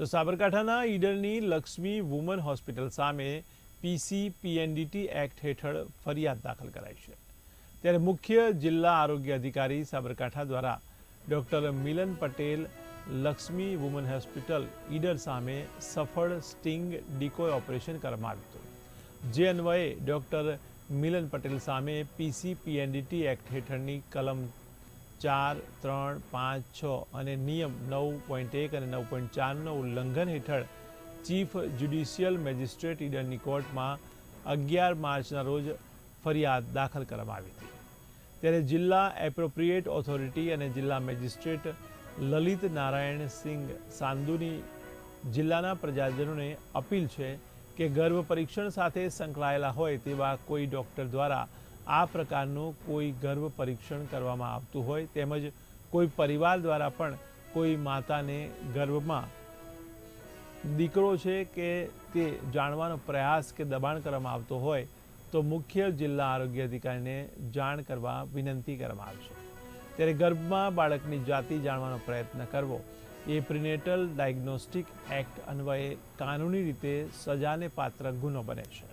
તો સાબરકાંઠાના ઈડરની Lakshmi woman hospital સામે પીસી પીએનડીટી એક્ટ હેઠળ ફરિયાદ દાખલ કરાઈ છે. ત્યારે મુખ્ય જિલ્લા આરોગ્ય અધિકારી સાબરકાંઠા દ્વારા doctor Milan Patel Lakshmi woman hospital Idar સામે સફળ સ્ટિંગ ડિકોય ઓપરેશન કરવામાં આવ્યું હતું. જે અન્વયે ડોક્ટર મિલન પટેલ સામે પીસી પીએનડીટી એક્ટ હેઠળની કલમ ચાર, ત્રણ, પાંચ, છ અને નિયમ નવ પોઈન્ટ એક અને નવ પોઈન્ટ ચારનો ઉલ્લંઘન હેઠળ ચીફ જ્યુડિશિયલ મેજિસ્ટ્રેટ ઈડનની કોર્ટમાં અગિયાર માર્ચના રોજ ફરિયાદ દાખલ કરવામાં આવી હતી. ત્યારે જિલ્લા એપ્રોપ્રિએટ ઓથોરિટી અને જિલ્લા મેજિસ્ટ્રેટ લલિત નારાયણ સિંઘ સાંધુની જિલ્લાના પ્રજાજનોને અપીલ છે કે ગર્ભ પરીક્ષણ સાથે સંકળાયેલા હોય તેવા કોઈ ડૉક્ટર દ્વારા આ પ્રકારનું કોઈ ગર્ભ પરીક્ષણ કરવામાં આવતું હોય તેમજ કોઈ પરિવાર દ્વારા પણ કોઈ માતાને ગર્ભમાં દીકરો છે કે તે જાણવાનો પ્રયાસ કે દબાણ કરવામાં આવતો હોય તો મુખ્ય જિલ્લા આરોગ્ય અધિકારીને જાણ કરવા વિનંતી કરવામાં આવશે ત્યારે ગર્ભમાં બાળકની જાતિ જાણવાનો પ્રયત્ન કરવો એ પ્રિનેટલ ડાયગ્નોસ્ટિક એક્ટ અન્વયે કાનૂની રીતે સજાને પાત્ર ગુનો બને છે.